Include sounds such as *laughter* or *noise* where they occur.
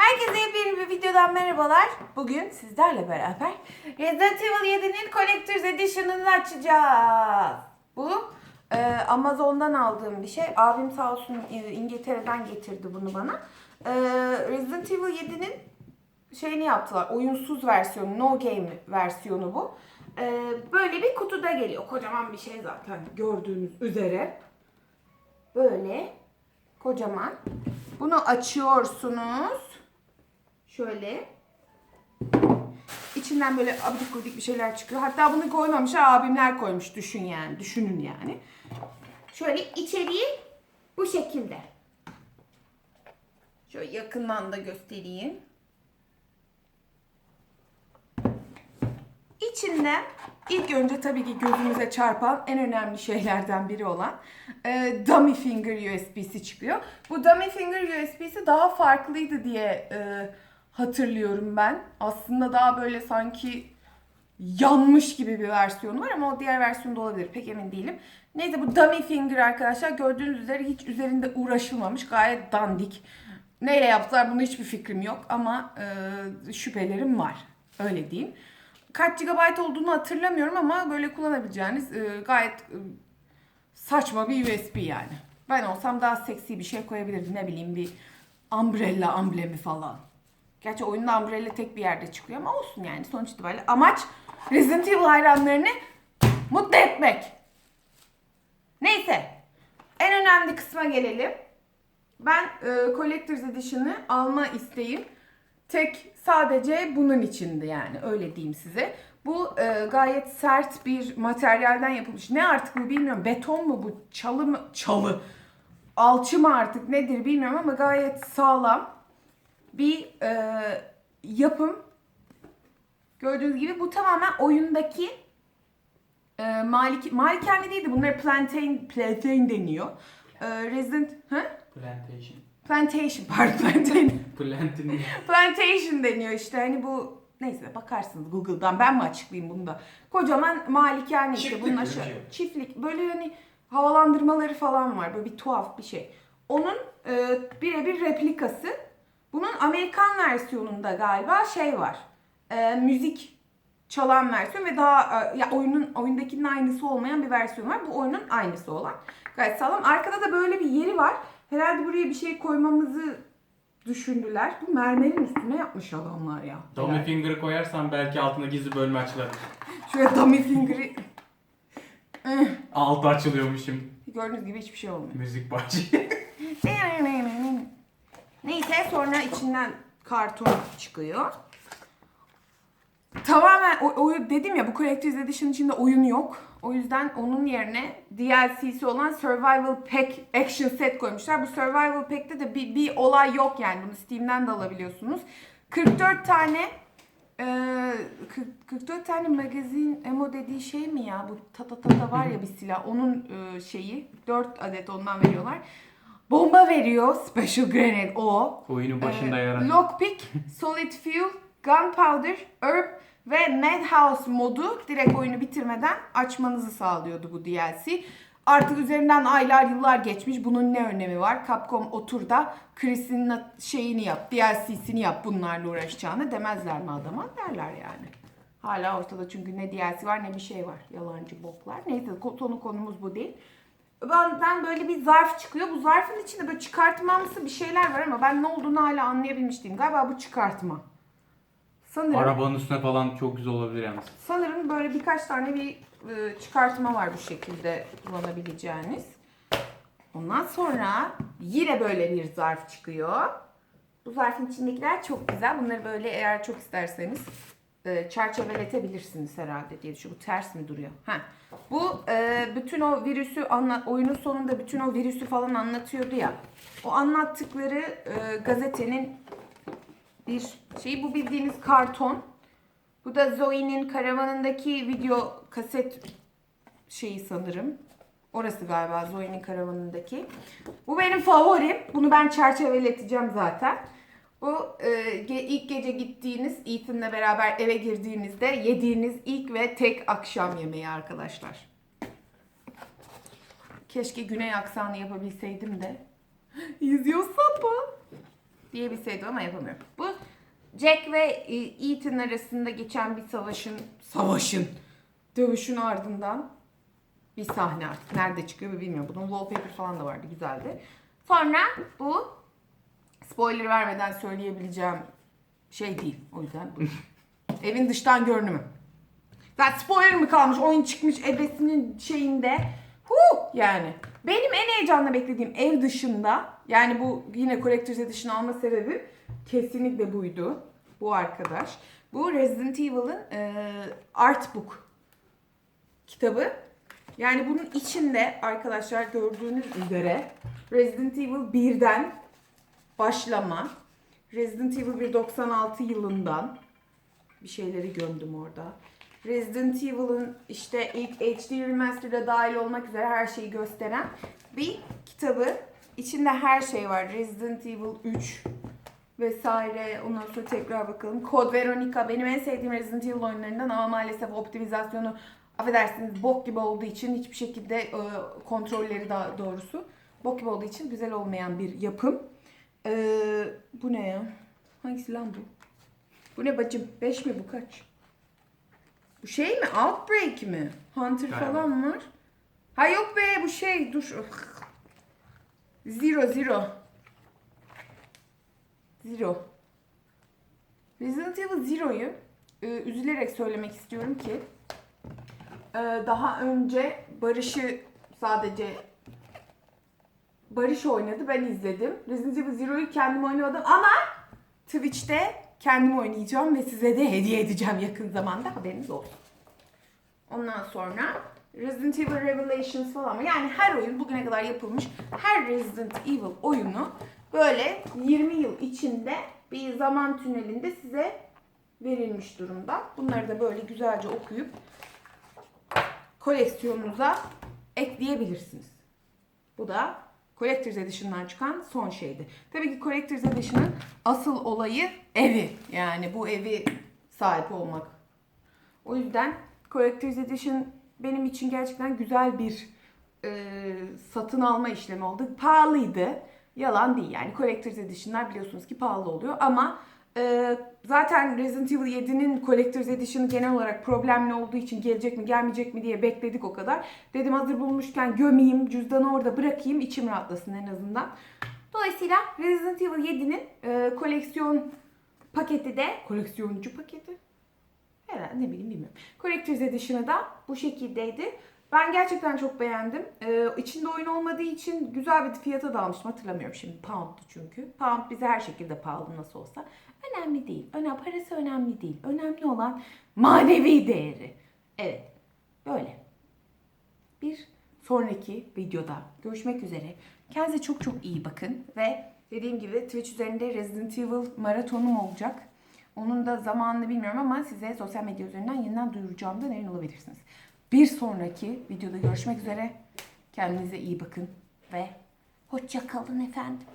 Herkese yepyeni bir videodan merhabalar. Bugün sizlerle beraber Resident Evil 7'nin Collector's Edition'ını açacağız. Bu e, Amazon'dan aldığım bir şey. Abim sağ olsun e, İngiltere'den getirdi bunu bana. E, Resident Evil 7'nin şeyini yaptılar. Oyunsuz versiyonu, no game versiyonu bu. E, böyle bir kutuda geliyor. Kocaman bir şey zaten gördüğünüz üzere. Böyle kocaman. Bunu açıyorsunuz. Şöyle. İçinden böyle abidik gubidik bir şeyler çıkıyor. Hatta bunu koymamışlar, abimler koymuş. Düşün yani, düşünün yani. Şöyle içeriği bu şekilde. Şöyle yakından da göstereyim. İçinde ilk önce tabii ki gözümüze çarpan en önemli şeylerden biri olan e, Dummy Finger USB'si çıkıyor. Bu Dummy Finger USB'si daha farklıydı diye e, hatırlıyorum ben. Aslında daha böyle sanki yanmış gibi bir versiyonu var ama o diğer versiyonda olabilir. Pek emin değilim. Neyse bu Dummy Finger arkadaşlar gördüğünüz üzere hiç üzerinde uğraşılmamış. Gayet dandik. Neyle yaptılar bunu hiçbir fikrim yok ama e, şüphelerim var. Öyle diyeyim. Kaç GB olduğunu hatırlamıyorum ama böyle kullanabileceğiniz e, gayet e, saçma bir USB yani. Ben olsam daha seksi bir şey koyabilirdim. Ne bileyim bir umbrella amblemi falan. Gerçi oyunda umbrella tek bir yerde çıkıyor ama olsun yani. Sonuç itibariyle amaç Resident Evil hayranlarını mutlu etmek. Neyse. En önemli kısma gelelim. Ben e, Collector's Edition'ı alma isteğim tek sadece bunun içindi yani öyle diyeyim size. Bu e, gayet sert bir materyalden yapılmış. Ne artık bu bilmiyorum. Beton mu bu? Çalı mı? Çalı. Alçı mı artık nedir bilmiyorum ama gayet sağlam bir e, yapım. Gördüğünüz gibi bu tamamen oyundaki e, malik malikane değildi. Bunlara plantain plantain deniyor. E, Resident ha? Plantation. Plantation pardon plantain. *laughs* Plantin. Plantation deniyor işte hani bu neyse bakarsınız Google'dan ben mi açıklayayım bunu da. Kocaman malikane işte Çiftlik bunun aşağı. Çiftlik böyle hani havalandırmaları falan var böyle bir tuhaf bir şey. Onun e, birebir replikası. Bunun Amerikan versiyonunda galiba şey var. E, müzik çalan versiyon ve daha e, ya oyunun oyundakinin aynısı olmayan bir versiyon var. Bu oyunun aynısı olan. Gayet sağlam. Arkada da böyle bir yeri var. Herhalde buraya bir şey koymamızı düşündüler. Bu mermerin üstüne yapmış adamlar ya. Dummy Helal. finger'ı koyarsan belki altında gizli bölme açılır. Şöyle dummy finger'ı Altı açılıyormuşum. gördüğünüz gibi hiçbir şey olmuyor. Müzik bahçe. *laughs* Neyse sonra içinden karton çıkıyor. Tamamen o, o- dedim ya bu Collector's Edition içinde oyun yok. O yüzden onun yerine DLC'si olan Survival Pack Action Set koymuşlar. Bu Survival Pack'te de bir, bir olay yok yani. Bunu Steam'den de alabiliyorsunuz. 44 tane e, 40 44 tane magazin emo dediği şey mi ya? Bu tata tata var ya bir silah. Onun e, şeyi. 4 adet ondan veriyorlar. Bomba veriyor. Special Grenade o. Oyunun başında Ee, yaran. Lockpick, Solid Fuel, Gunpowder, Herb ve Madhouse modu direkt oyunu bitirmeden açmanızı sağlıyordu bu DLC. Artık üzerinden aylar yıllar geçmiş. Bunun ne önemi var? Capcom otur da Chris'in şeyini yap, DLC'sini yap bunlarla uğraşacağını demezler mi adama? Derler yani. Hala ortada çünkü ne DLC var ne bir şey var. Yalancı boklar. Neyse konu konumuz bu değil. Benden böyle bir zarf çıkıyor. Bu zarfın içinde böyle çıkartmamsı bir şeyler var ama ben ne olduğunu hala anlayabilmiş değilim. Galiba bu çıkartma. Sanırım, Arabanın üstüne falan çok güzel olabilir yalnız. sanırım böyle birkaç tane bir e, çıkartma var bu şekilde kullanabileceğiniz. Ondan sonra yine böyle bir zarf çıkıyor. Bu zarfın içindekiler çok güzel. Bunları böyle eğer çok isterseniz e, çerçeveletebilirsiniz herhalde diye düşünüyorum. Bu ters mi duruyor? Ha. Bu e, bütün o virüsü anla, oyunun sonunda bütün o virüsü falan anlatıyordu ya. O anlattıkları e, gazetenin bir şeyi. Bu bildiğiniz karton. Bu da Zoe'nin karavanındaki video kaset şeyi sanırım. Orası galiba Zoe'nin karavanındaki. Bu benim favorim. Bunu ben çerçeveleteceğim zaten. Bu e, ilk gece gittiğiniz, Ethan'la beraber eve girdiğinizde yediğiniz ilk ve tek akşam yemeği arkadaşlar. Keşke güney aksanı yapabilseydim de. *gasps* İzliyorsa bu. diyebilseydim ama yapamıyorum. Bu Jack ve e, Ethan arasında geçen bir savaşın, savaşın, dövüşün ardından bir sahne artık. Nerede çıkıyor bilmiyorum. Bunun wallpaper falan da vardı. Güzeldi. Sonra bu spoiler vermeden söyleyebileceğim şey değil. O yüzden. *laughs* Evin dıştan görünümü. Zaten spoiler mı kalmış? Oyun çıkmış ebesinin şeyinde. Hu yani. Benim en heyecanla beklediğim ev dışında yani bu yine Collector's Edition alma sebebi kesinlikle buydu. Bu arkadaş. Bu Resident Evil'ın e, art book kitabı. Yani bunun içinde arkadaşlar gördüğünüz üzere Resident Evil 1'den başlama. Resident Evil 1 96 yılından bir şeyleri gömdüm orada. Resident Evil'ın işte ilk HD Remaster'da dahil olmak üzere her şeyi gösteren bir kitabı. İçinde her şey var. Resident Evil 3 vesaire. Ondan sonra tekrar bakalım. Code Veronica benim en sevdiğim Resident Evil oyunlarından ama maalesef optimizasyonu affedersiniz bok gibi olduğu için hiçbir şekilde e, kontrolleri daha doğrusu bok gibi olduğu için güzel olmayan bir yapım. E, bu ne ya? Hangisi lan bu? Bu ne bacım? 5 mi bu kaç? Bu şey mi? Outbreak mi? Hunter Galiba. falan var. Ha yok be bu şey dur. Zero Zero. Zero. Resident Evil Zero'yu e, üzülerek söylemek istiyorum ki e, daha önce Barış'ı sadece Barış oynadı ben izledim. Resident Evil Zero'yu kendim oynamadım ama Twitch'te kendim oynayacağım ve size de hediye edeceğim yakın zamanda haberiniz olsun. Ondan sonra Resident Evil Revelations falan var. Yani her oyun bugüne kadar yapılmış her Resident Evil oyunu böyle 20 yıl içinde bir zaman tünelinde size verilmiş durumda. Bunları da böyle güzelce okuyup koleksiyonunuza ekleyebilirsiniz. Bu da Collector's Edition'dan çıkan son şeydi. Tabii ki Collector's Edition'ın asıl olayı evi. Yani bu evi sahip olmak. O yüzden Collector's Edition benim için gerçekten güzel bir e, satın alma işlemi oldu. Pahalıydı. Yalan değil yani. Collector's Edition'lar biliyorsunuz ki pahalı oluyor ama e, zaten Resident Evil 7'nin Collector's Edition'ı genel olarak problemli olduğu için gelecek mi gelmeyecek mi diye bekledik o kadar. Dedim hazır bulmuşken gömeyim, cüzdanı orada bırakayım, içim rahatlasın en azından. Dolayısıyla Resident Evil 7'nin e, koleksiyon paketi de, koleksiyoncu paketi, Herhalde ne bileyim bilmiyorum. Collector's Edition'ı da bu şekildeydi. Ben gerçekten çok beğendim. Ee, içinde oyun olmadığı için güzel bir fiyata da almıştım. Hatırlamıyorum şimdi. Pound'du çünkü. Pound bize her şekilde pahalı nasıl olsa. Önemli değil. Önemli, parası önemli değil. Önemli olan manevi değeri. Evet. Böyle. Bir sonraki videoda görüşmek üzere. Kendinize çok çok iyi bakın. Ve dediğim gibi Twitch üzerinde Resident Evil maratonum olacak. Onun da zamanını bilmiyorum ama size sosyal medya üzerinden yeniden duyuracağımdan emin olabilirsiniz. Bir sonraki videoda görüşmek üzere. Kendinize iyi bakın ve hoşça kalın efendim.